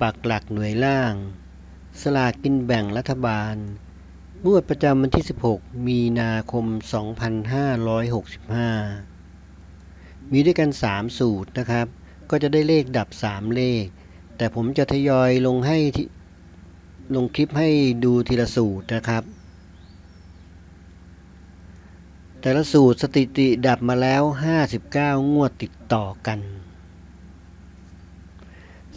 ปักหลักหน่วยล่าง สลากกินแบ่งรัฐบาลงวดประจำวันที่ 16 มีนาคม 2565 มีด้วยกัน 3 สูตรนะครับ ก็จะได้เลขดับ 3 เลข แต่ผมจะทยอยลงให้ลงคลิปให้ดูทีละสูตรนะครับ แต่ละสูตรสถิติดับมาแล้ว 59 งวดติดต่อกัน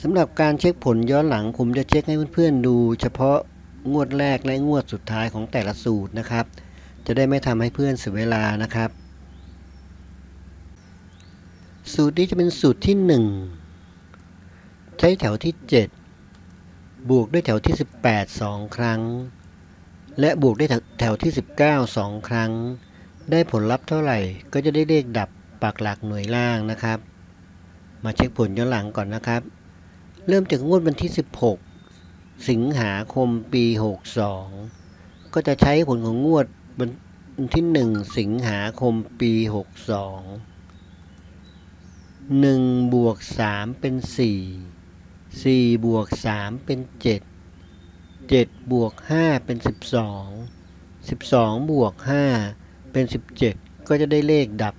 สำหรับการเช็คผลย้อนหลังผมจะเช็คให้เพื่อนๆดู เฉพาะงวดแรกและงวดสุดท้ายของแต่ละสูตรนะครับ จะได้ไม่ทำให้เพื่อนเสียเวลานะครับ สูตรนี้จะเป็นสูตรที่ 1 ใช้แถวที่ 7 บวกด้วยแถวที่ 18 2 ครั้ง และบวกด้วยแถวที่ 19 2 ครั้ง ได้ผลลัพธ์เท่าไหร่ก็จะได้เลขดับปักหลักหน่วยล่างนะครับ มาเช็คผลย้อนหลังก่อนนะครับ เริ่มจากงวดวันที่ 16 สิงหาคมปี 62 ก็จะใช้ผลของงวดวันที่ 1 สิงหาคมปี 62 1บวก3เป็น 4 4บวก3เป็น 7 7บวก5เป็น 12 12บวก5เป็น 17 ก็จะได้เลขดับ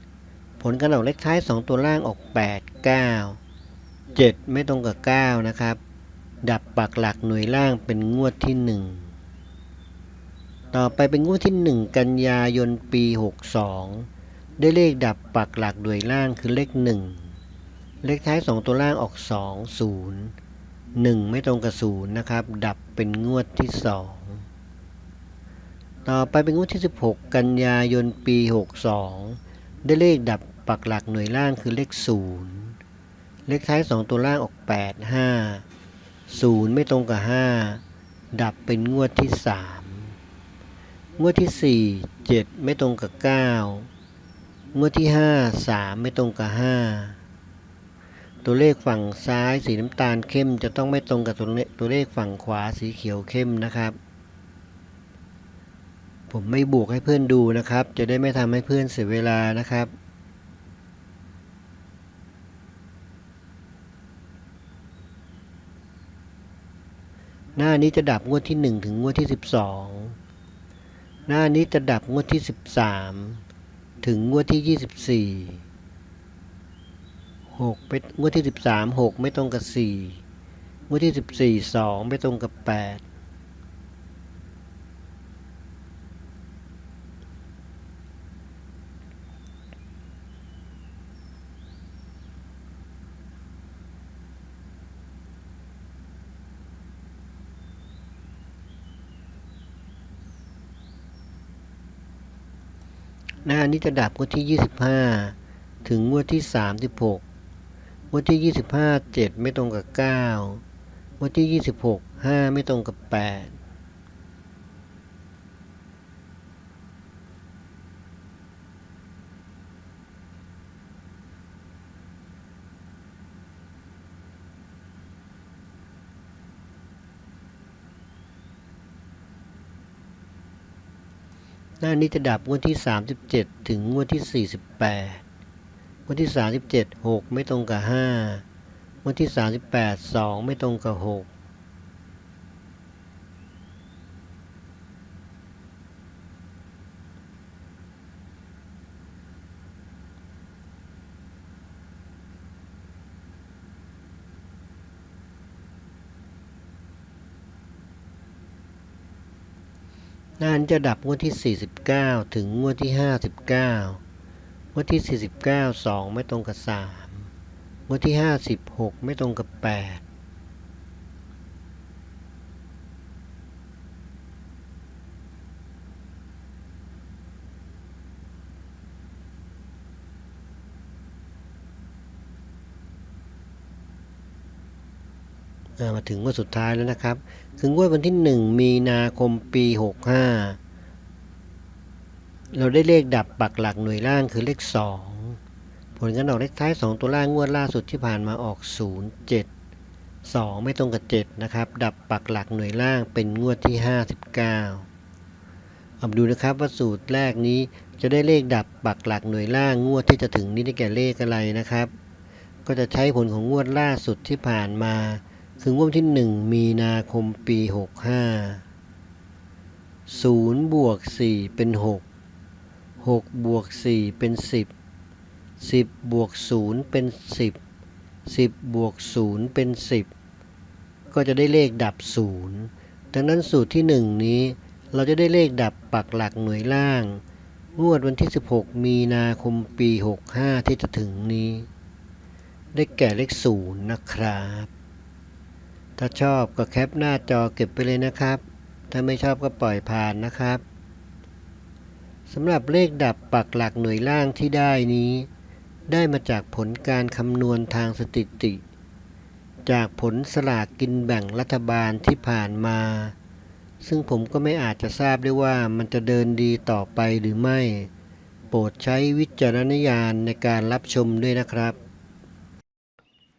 7 ผลการออกเลขท้าย 2 ตัวล่างออก 8 9 7 ไม่ตรงกับ 9 นะครับ ดับปักหลักหน่วยล่างเป็นงวดที่ 1 ต่อไปเป็นงวดที่ 1 กันยายนปี 62 ได้เลขดับปักหลักหน่วยล่างคือเลข 1 เลขท้าย 2 ตัวล่างออก 2 0 1 ไม่ตรงกับ0นะครับ ดับเป็นงวดที่ 2 ต่อไปเป็นงวดที่ 16 กันยายนปี 62 ได้เลขดับปักหลักหน่วยล่างคือเลข 0 เลขท้าย 2 ตัวล่างออก 8 5 0 ไม่ตรงกับ 5 ดับเป็นงวดที่ 3 งวดที่ 4 7 ไม่ตรงกับ 9 งวดที่ 5 3 ไม่ตรงกับ 5 ตัวเลขฝั่งซ้ายสีน้ำตาลเข้มจะต้องไม่ตรงกับตัวเลตัวเลขฝั่งขวาสีเขียวเข้มนะครับ ผมไม่บวกให้เพื่อนดูนะครับ จะได้ไม่ทำให้เพื่อนเสียเวลานะครับ หน้านี้จะดับงวดที่ 1 ถึงงวดที่ 12 หน้านี้จะดับงวดที่ 13 ถึงงวดที่ 24 6ไปงวดที่ 13 6 ไม่ตรงกับ 4 งวดที่ 14 2 ไม่ตรงกับ 8 หน้านี้จะดับงวดที่ 25 ถึงงวดที่ 36 งวดที่ 25 7 ไม่ตรงกับ 9 งวดที่ 26 5 ไม่ตรงกับ 8 หน้านี้จะดับวันที่ 37 ถึงวันที่ 48 วันที่ 37 6 ไม่ตรงกับ 5 วันที่ 38 2 ไม่ตรงกับ 6 หน้านจะดับงวดที่ 49 ถึงงวดที่ 59 งวดที่ 49 2 ไม่ตรงกับ 3 งวดที่ 56 ไม่ตรงกับ 8 มาถึงงวดสุดท้ายแล้วนะครับ คืองวดวันที่ 1 มีนาคมปี 65 เราได้เลขดับปักหลักหน่วยล่างคือเลข 2 ผลการออกเลขท้าย 2 ตัวล่างงวดล่าสุดที่ผ่านมาออก 0 7 2 ไม่ตรงกับ 7 นะครับ ดับปักหลักหน่วยล่างเป็นงวดที่ 59เอามาดูนะครับว่าสูตรแรกนี้จะได้เลขดับปักหลักหน่วยล่างงวดที่จะถึงนี้ได้แก่เลขอะไรนะครับ ก็จะใช้ผลของงวดล่าสุดที่ผ่านมา คืองวดที่1มีนาคมปี65 0บวก4เป็น6 6บวก4เป็น10 10บบวก0เป็น10 10บบวก0เป็น10ก็จะได้เลขดับ0ดังนั้นสูตรที่1นี้ เราจะได้เลขดับปักหลักหน่วยล่าง งวดวันที่ 16 มีนาคมปี 65 ที่จะถึงนี้ ได้แก่เลข0นะครับ ถ้าชอบก็แคปหน้าจอเก็บไปเลยนะครับ ถ้าไม่ชอบก็ปล่อยผ่านนะครับสำหรับเลขดับปักหลักหน่วยล่างที่ได้นี้ ได้มาจากผลการคำนวณทางสถิติ จากผลสลากกินแบ่งรัฐบาลที่ผ่านมา ซึ่งผมก็ไม่อาจจะทราบได้ว่ามันจะเดินดีต่อไปหรือไม่ โปรดใช้วิจารณญาณในการรับชมด้วยนะครับ